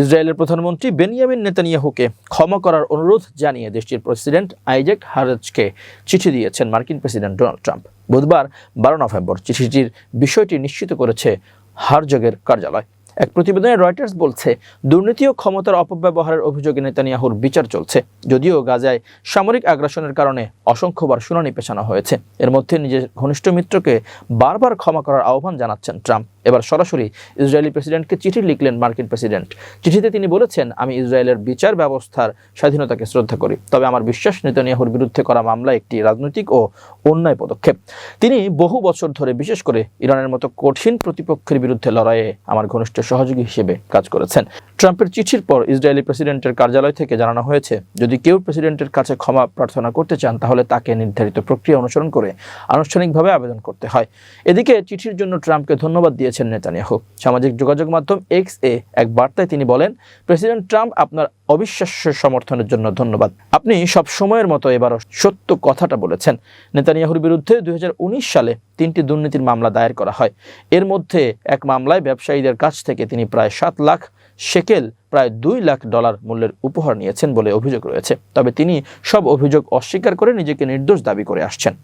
ইসরায়েলের প্রধানমন্ত্রী বেনিয়ামিন নেতানিয়াহুকে ক্ষমা করার অনুরোধ জানিয়ে দেশটির প্রেসিডেন্ট আইজেক হারেজকে চিঠি দিয়েছেন মার্কিন প্রেসিডেন্ট ডোনাল্ড ট্রাম্প। বুধবার বারো নভেম্বর চিঠিটির বিষয়টি নিশ্চিত করেছে হারজগের কার্যালয়। এক প্রতিবেদনে রয়টার্স বলছে, দুর্নীতি ও ক্ষমতার অপব্যবহারের অভিযোগে নেতানিয়াহুর বিচার চলছে, যদিও গাজায় সামরিক আগ্রাসনের কারণে অসংখ্যবার শুনানি পেছানো হয়েছে। এর মধ্যে নিজের ঘনিষ্ঠ মিত্রকে বারবার ক্ষমা করার আহ্বান জানাচ্ছেন ট্রাম্প। এবার সরাসরি ইসরায়েলি প্রেসিডেন্টকে চিঠি লিখলেন মার্কিন প্রেসিডেন্ট। চিঠিতে তিনি বলেছেন, আমি ইসরায়েলের বিচার ব্যবস্থার স্বাধীনতাকে শ্রদ্ধা করি, তবে আমার বিশ্বাস নেতানিয়াহুর বিরুদ্ধে করা মামলা একটি রাজনৈতিক ও অন্যায় পদক্ষেপ। তিনি বহু বছর ধরে, বিশেষ করে ইরানের মতো কঠিন প্রতিপক্ষের বিরুদ্ধে লড়াইয়ে আমার ঘনিষ্ঠ সহযোগী হিসেবে কাজ করেছেন। ট্রাম্পের চিঠির পর ইসরায়েলি প্রেসিডেন্টের কার্যালয় থেকে জানানো হয়েছে, যদি কেউ প্রেসিডেন্টের কাছে ক্ষমা প্রার্থনা করতে চান, তাহলে তাকে নির্ধারিত প্রক্রিয়া অনুসরণ করে আনুষ্ঠানিকভাবে আবেদন করতে হয়। এদিকে চিঠির জন্য ট্রাম্পকে ধন্যবাদ দিয়েছেন নেতানিয়াহু। সামাজিক যোগাযোগ মাধ্যম এক্স এ এক বার্তায় তিনি বলেন, প্রেসিডেন্ট ট্রাম্প আপনার অবিশ্বাস্য সমর্থনের জন্য ধন্যবাদ। আপনি সব সময়ের মতো এবারও সত্য কথাটা বলেছেন। নেতানিয়াহুর বিরুদ্ধে দুই হাজার উনিশ সালে তিনটি দুর্নীতির মামলা দায়ের করা হয়। এর মধ্যে এক মামলায় ব্যবসায়ীদের কাছ থেকে তিনি প্রায় সাত লাখ শেকেল প্রায় দুই লাখ ডলার মূল্যের উপহার নিয়েছেন বলে অভিযোগ রয়েছে। তবে তিনি সব অভিযোগ অস্বীকার করে নিজেকে নির্দোষ দাবি করে আসছেন।